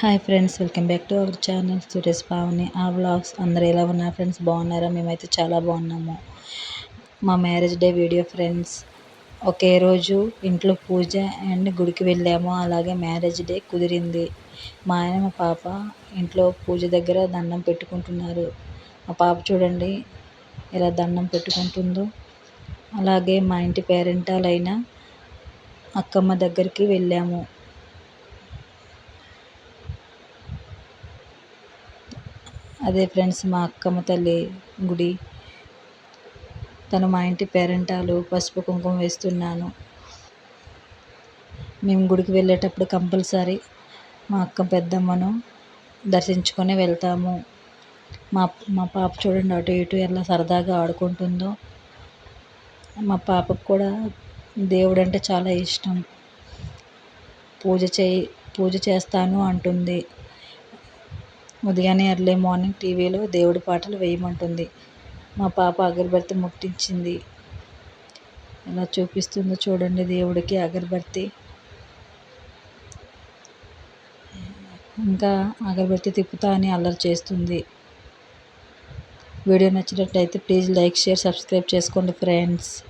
Hi friends welcome back to our channel Suresh Pavani ఆ vlogs అందరు ఎలా ఉన్నారు ఫ్రెండ్స్ బాగున్నారా? మేమైతే చాలా బాగున్నాము. మా మ్యారేజ్ డే వీడియో ఫ్రెండ్స్ ఒకే రోజు ఇంట్లో పూజ అండ్ గుడికి వెళ్ళాము. అలాగే మ్యారేజ్ డే కుదిరింది. మా ఆయన మా పాప ఇంట్లో పూజ దగ్గర దండం పెట్టుకుంటున్నారు. మా పాప చూడండి ఎలా దండం పెట్టుకుంటుందో. అలాగే మా ఇంటి పేరెంటాలైన అక్కమ్మ దగ్గరికి వెళ్ళాము. అదే ఫ్రెండ్స్ మా అక్కమ్మ తల్లి గుడి. తను మా ఇంటి పేరెంటాలు పసుపు కుంకుమ వేస్తున్నాను. మేము గుడికి వెళ్ళేటప్పుడు కంపల్సరీ మా అక్క పెద్దమ్మను దర్శించుకొని వెళ్తాము. మా మా పాప చూడండి అటు ఇటు ఎలా సరదాగా ఆడుకుంటుందో. మా పాపకు కూడా దేవుడు అంటే చాలా ఇష్టం. పూజ చేయి పూజ చేస్తాను అంటుంది. ఉదయాన్నే ఎర్లీ మార్నింగ్ టీవీలో దేవుడి పాటలు వేయమంటుంది. మా పాప అగరబత్తి ముట్టించింది. ఎలా చూపిస్తుందో చూడండి దేవుడికి అగరబత్తి. ఇంకా అగరబత్తి తిప్పుతా అని అల్లరి చేస్తుంది. వీడియో నచ్చినట్లయితే ప్లీజ్ లైక్ షేర్ సబ్స్క్రైబ్ చేసుకోండి ఫ్రెండ్స్.